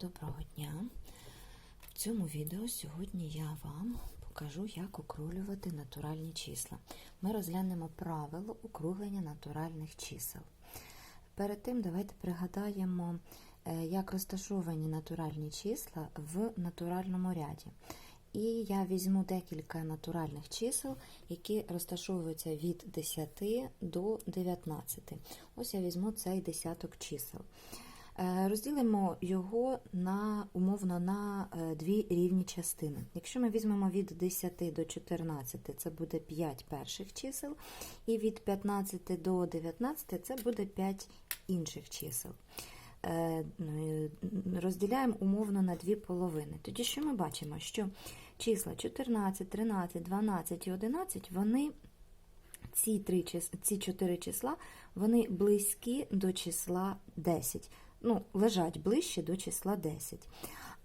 Доброго дня! В цьому відео сьогодні я вам покажу, як округлювати натуральні числа. Ми розглянемо правило округлення натуральних чисел. Перед тим давайте пригадаємо, е, як розташовані натуральні числа в натуральному ряді. І я візьму декілька натуральних чисел, які розташовуються від 10 до 19. Ось я візьму цей десяток чисел. Е, Розділимо його на умовно на е, дві рівні частини. Якщо ми візьмемо від 10 до 14, це буде 5 перших чисел, і від 15 до 19 це буде 5 інших чисел. Е, Розділяємо умовно на дві половини. Тоді що ми бачимо, що числа 14, 13, 12 і 11, вони ці, три, ці чотири числа вони близькі до числа 10 ну, лежать ближче до числа 10.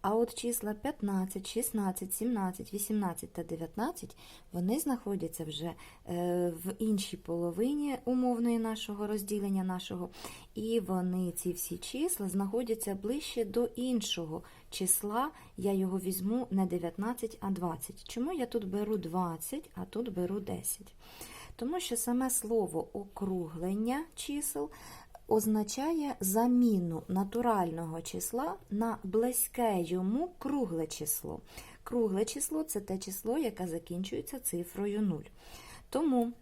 А от числа 15, 16, 17, 18 та 19 вони знаходяться вже в іншій половині умовної нашого розділення нашого, і вони, ці всі числа, знаходяться ближче до іншого числа. Я його візьму не 19, а 20. Чому я тут беру 20, а тут беру 10? Тому що саме слово округлення чисел означає заміну натурального числа на близьке йому кругле число. Кругле число це те число, яке закінчується цифрою 0. Тому,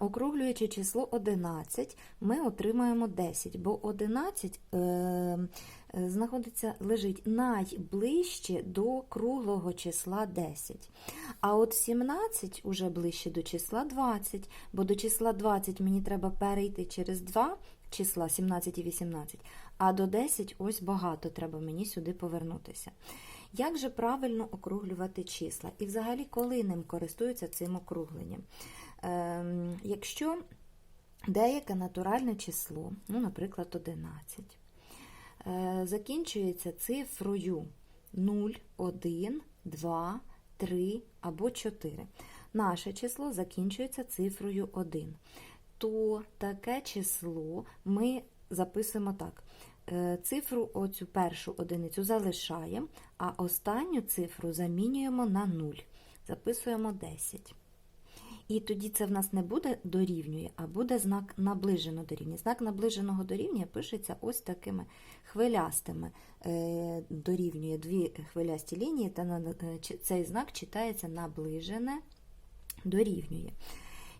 округлюючи число 11, ми отримаємо 10, бо 11 е, е, знаходиться, лежить найближче до круглого числа 10. А от 17 уже ближче до числа 20, бо до числа 20 мені треба перейти через 2 числа 17 і 18, а до 10 ось багато треба мені сюди повернутися. Як же правильно округлювати числа? І взагалі, коли ним користуються цим округленням? Ем, якщо деяке натуральне число, ну, наприклад, 11, е, закінчується цифрою 0, 1, 2, 3 або 4. Наше число закінчується цифрою 1. То таке число ми записуємо так. Е, цифру, оцю першу одиницю залишаємо, а останню цифру замінюємо на 0. Записуємо 10. І тоді це в нас не буде дорівнює, а буде знак наближено дорівнює. Знак наближеного дорівнює пишеться ось такими хвилястими е, дорівнює дві хвилясті лінії, та цей знак читається наближене дорівнює.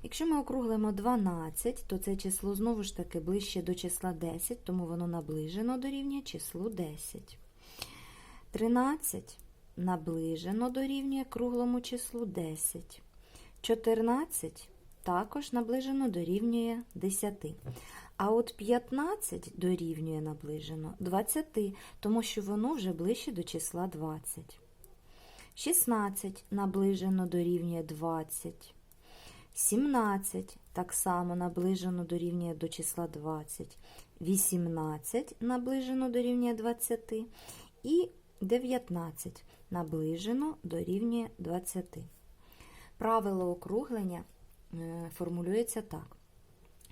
Якщо ми округлимо 12, то це число знову ж таки ближче до числа 10, тому воно наближено дорівнює числу 10. 13 наближено дорівнює круглому числу 10. 14 також наближено дорівнює 10. А от 15 дорівнює наближено 20, тому що воно вже ближче до числа 20. 16 наближено дорівнює 20. 17 так само наближено дорівнює до числа 20. 18 наближено дорівнює 20. І 19 наближено дорівнює 20. Правило округлення е, формулюється так.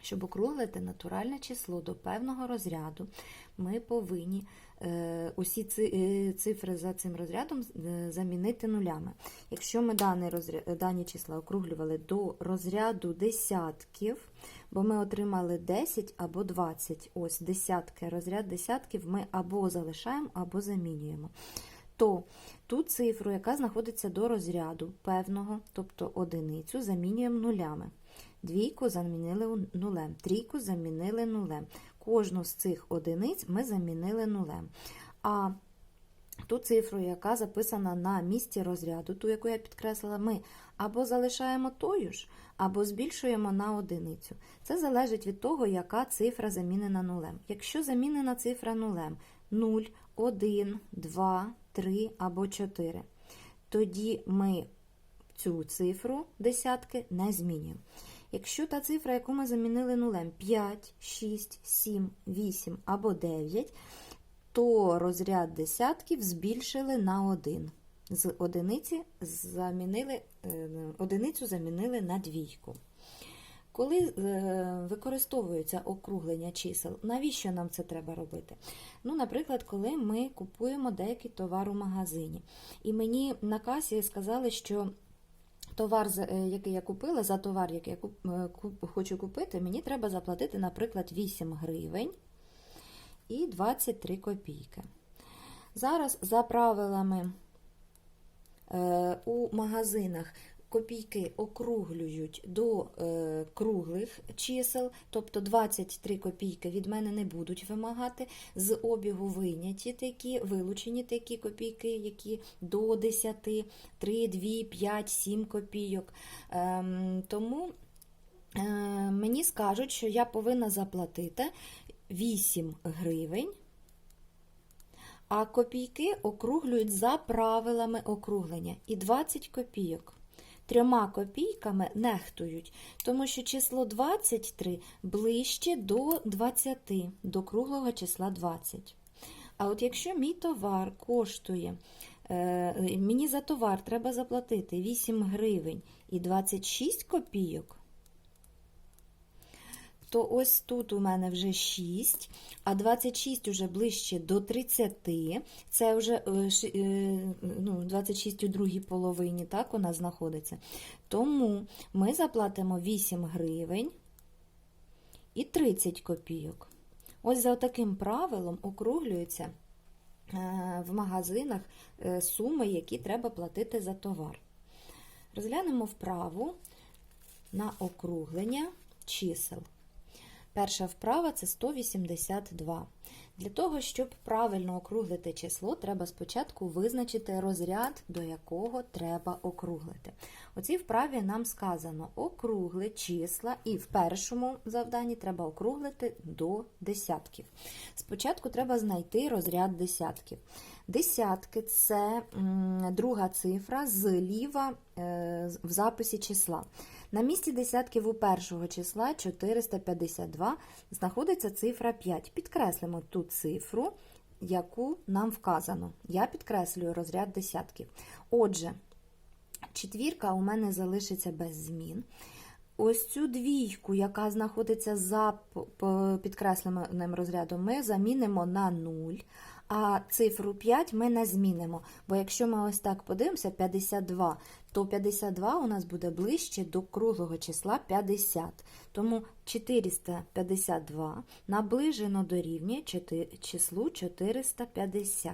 Щоб округлити натуральне число до певного розряду, ми повинні е, усі е, цифри за цим розрядом замінити нулями. Якщо ми дані, розряд, дані числа округлювали до розряду десятків, бо ми отримали 10 або 20, ось десятки, розряд десятків ми або залишаємо, або замінюємо то ту цифру, яка знаходиться до розряду певного, тобто одиницю, замінюємо нулями. Двійку замінили нулем, трійку замінили нулем. Кожну з цих одиниць ми замінили нулем. А ту цифру, яка записана на місці розряду, ту, яку я підкреслила, ми або залишаємо тою ж, або збільшуємо на одиницю. Це залежить від того, яка цифра замінена нулем. Якщо замінена цифра нулем 0, 1, 2, 3 або 4, тоді ми цю цифру десятки не змінюємо. Якщо та цифра, яку ми замінили нулем 5, 6, 7, 8 або 9, то розряд десятків збільшили на 1. З одиниці замінили, е, одиницю замінили на двійку. Коли е, використовується округлення чисел, навіщо нам це треба робити? Ну, наприклад, коли ми купуємо деякий товар у магазині, і мені на касі сказали, що товар, е, який я купила, за товар, який я е, хочу купити, мені треба заплатити, наприклад, 8 гривень і 23 копійки. Зараз за правилами у магазинах копійки округлюють до е, круглих чисел, тобто 23 копійки від мене не будуть вимагати. З обігу вийняті такі, вилучені такі копійки, які до 10, 3, 2, 5, 7 копійок. Ем, тому е, мені скажуть, що я повинна заплатити 8 гривень. А копійки округлюють за правилами округлення. І 20 копійок. Трьома копійками нехтують, тому що число 23 ближче до 20, до круглого числа 20. А от якщо мій товар коштує, е, мені за товар треба заплатити 8 гривень і 26 копійок, то ось тут у мене вже 6, а 26 уже ближче до 30. Це вже е, е, ну, 26 у другій половині, так, нас знаходиться. Тому ми заплатимо 8 гривень і 30 копійок. Ось за таким правилом округлюються е, в магазинах суми, які треба платити за товар. Розглянемо вправу на округлення чисел. Перша вправа це 182. Для того, щоб правильно округлити число, треба спочатку визначити розряд, до якого треба округлити. У цій вправі нам сказано округли числа, і в першому завданні треба округлити до десятків. Спочатку треба знайти розряд десятків. Десятки це друга цифра зліва е, в записі числа. На місці десятків у першого числа 452 знаходиться цифра 5. Підкреслимо ту цифру, яку нам вказано. Я підкреслюю розряд десятків. Отже, четвірка у мене залишиться без змін. Ось цю двійку, яка знаходиться за підкресленим розрядом, ми замінимо на 0, а цифру 5 ми не змінимо. Бо якщо ми ось так подивимося, 52, то 52 у нас буде ближче до круглого числа 50. Тому 452 наближено дорівнює числу 450.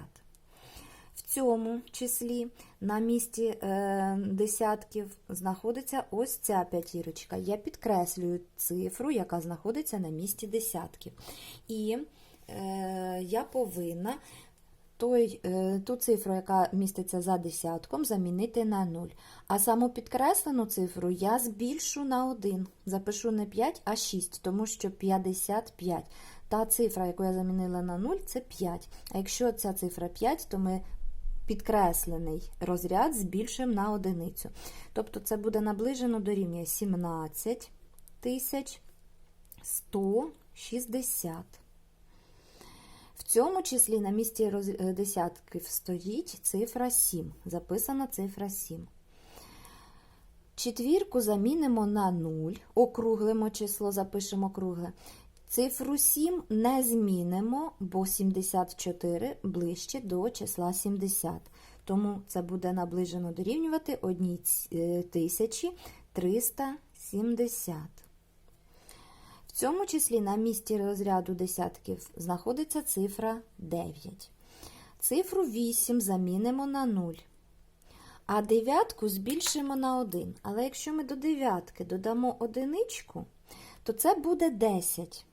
В цьому числі на місці е, десятків знаходиться ось ця п'ятірочка. Я підкреслюю цифру, яка знаходиться на місці десятків. І е, я повинна той, е, ту цифру, яка міститься за десятком, замінити на 0. А саму підкреслену цифру я збільшу на 1. Запишу не 5, а 6, тому що 55. Та цифра, яку я замінила на 0, це 5. А якщо ця цифра 5, то ми підкреслений розряд збільшимо на одиницю. Тобто це буде наближено до рівня 17 тисяч 160. Цьому числі на місці е, десятків стоїть цифра 7. Записана цифра 7. Четвірку замінимо на 0, округлимо число, запишемо кругле. Цифру 7 не змінимо, бо 74 ближче до числа 70. Тому це буде наближено дорівнювати е, 1370. В цьому числі на місці розряду десятків знаходиться цифра 9. Цифру 8 замінимо на 0. А дев'ятку збільшимо на 1. Але якщо ми до дев'ятки додамо одиничку, то це буде 10.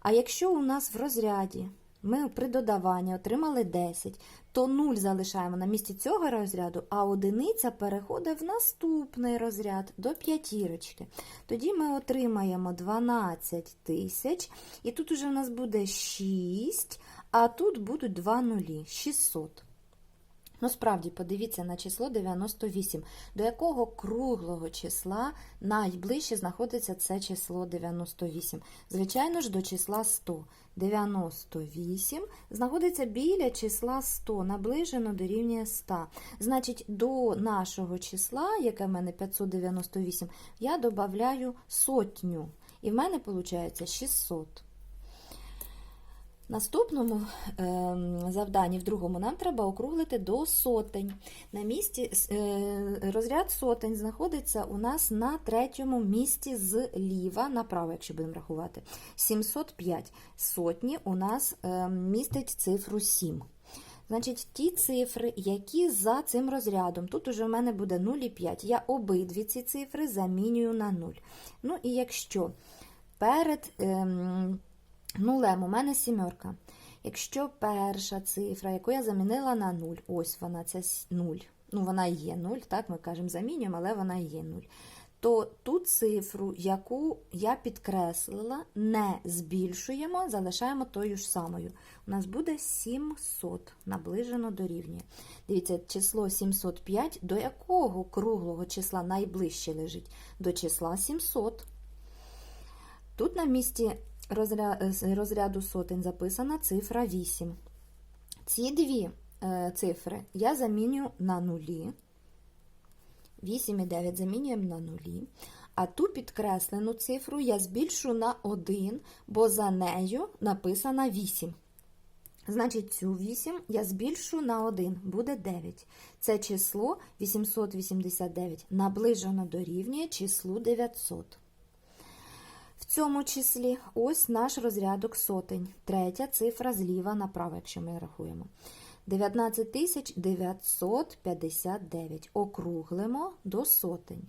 А якщо у нас в розряді ми при додаванні отримали 10, то 0 залишаємо на місці цього розряду, а одиниця переходить в наступний розряд до п'ятірочки. Тоді ми отримаємо 12 тисяч, і тут уже в нас буде 6, а тут будуть 2 нулі 600. Ну, справді, подивіться на число 98. До якого круглого числа найближче знаходиться це число 98? Звичайно ж, до числа 100. 98 знаходиться біля числа 100, наближено дорівнює 100. Значить, до нашого числа, яке в мене 598, я додаю сотню. І в мене виходить 600. Наступному е, завданні, в другому, нам треба округлити до сотень. На місці е, розряд сотень знаходиться у нас на третьому місці зліва направо, якщо будемо рахувати. 705 сотні у нас е, містить цифру 7. Значить, ті цифри, які за цим розрядом, тут уже в мене буде 0,5. Я обидві ці цифри замінюю на 0. Ну і якщо перед. Е, Нулем у мене сімерка. Якщо перша цифра, яку я замінила на 0, ось вона, це 0. Ну, вона є 0, так, ми кажемо, замінюємо, але вона є 0. То ту цифру, яку я підкреслила, не збільшуємо, залишаємо тою ж самою. У нас буде 700, наближено до рівня. Дивіться, число 705 до якого круглого числа найближче лежить? До числа 700. Тут на місці розряду сотень записана цифра 8. Ці дві е, цифри я заміню на нулі. 8 і 9 замінюємо на нулі. А ту підкреслену цифру я збільшу на 1, бо за нею написана 8. Значить, цю 8 я збільшу на 1, буде 9. Це число 889 наближено дорівнює числу 900. В цьому числі ось наш розрядок сотень. Третя цифра зліва направо, якщо ми рахуємо. 19959. Округлимо до сотень.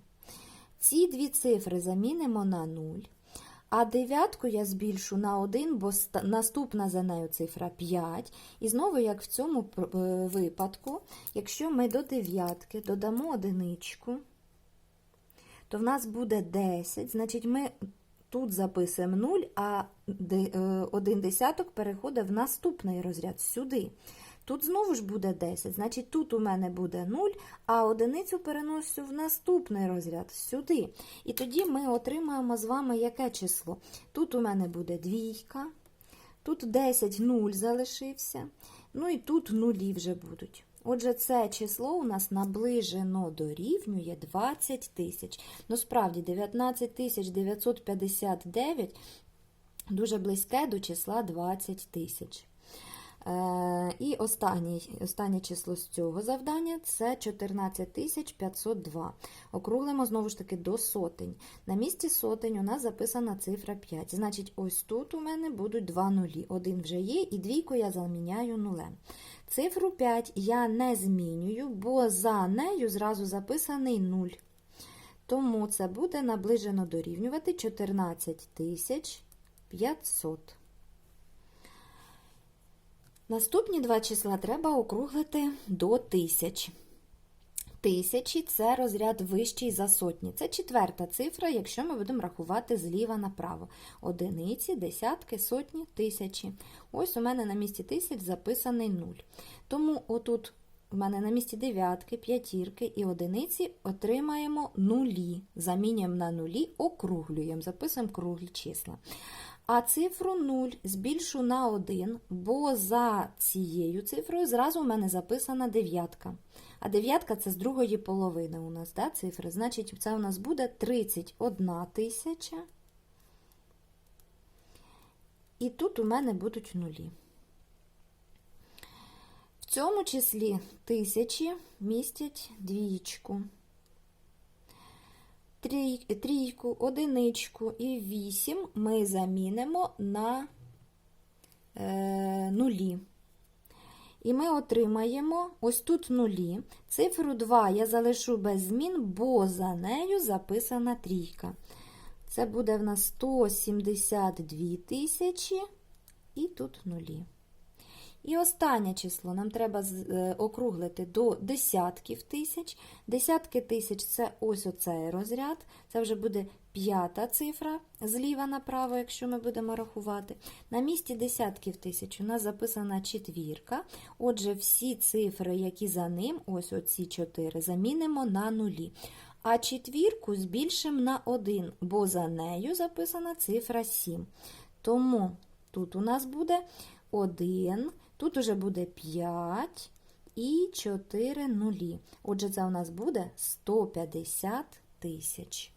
Ці дві цифри замінимо на 0. А дев'ятку я збільшу на 1, бо наступна за нею цифра 5. І знову, як в цьому е, випадку, якщо ми до дев'ятки додамо одиничку, то в нас буде 10, значить, ми Тут записуємо 0, а е, один десяток переходить в наступний розряд сюди. Тут знову ж буде 10, значить тут у мене буде 0, а одиницю переношу в наступний розряд сюди. І тоді ми отримаємо з вами яке число? Тут у мене буде двійка, тут 10 0 залишився, ну і тут нулі вже будуть. Отже, це число у нас наближено дорівнює 20 тисяч. Ну, справді, 19 тисяч 959 дуже близьке до числа 20 тисяч. Е, і останнє, останнє число з цього завдання це 14502. Округлимо знову ж таки до сотень. На місці сотень у нас записана цифра 5. Значить, ось тут у мене будуть два нулі. Один вже є, і двійку я заміняю нулем. Цифру 5 я не змінюю, бо за нею зразу записаний 0. Тому це буде наближено дорівнювати 14500. Наступні два числа треба округлити до тисяч. Тисячі це розряд вищий за сотні. Це четверта цифра, якщо ми будемо рахувати зліва направо. Одиниці, десятки, сотні, тисячі. Ось у мене на місці тисяч записаний 0. Тому отут у мене на місці дев'ятки, п'ятірки і одиниці отримаємо нулі. Замінюємо на нулі, округлюємо, записуємо круглі числа. А цифру 0 збільшу на 1, бо за цією цифрою зразу у мене записана дев'ятка. А дев'ятка це з другої половини у нас да, цифри. Значить, це у нас буде 31 тисяча. І тут у мене будуть нулі. В цьому числі тисячі містять двічку трійку, одиничку і вісім ми замінимо на е, нулі. І ми отримаємо ось тут нулі. Цифру 2 я залишу без змін, бо за нею записана трійка. Це буде в нас 172 тисячі і тут нулі. І останнє число нам треба е, округлити до десятків тисяч. Десятки тисяч це ось оцей розряд. Це вже буде п'ята цифра зліва направо, якщо ми будемо рахувати. На місці десятків тисяч у нас записана четвірка. Отже, всі цифри, які за ним, ось оці чотири, замінимо на нулі. А четвірку збільшимо на 1, бо за нею записана цифра 7. Тому тут у нас буде 1, тут уже буде 5 і 4 нулі. Отже, це у нас буде 150 тисяч.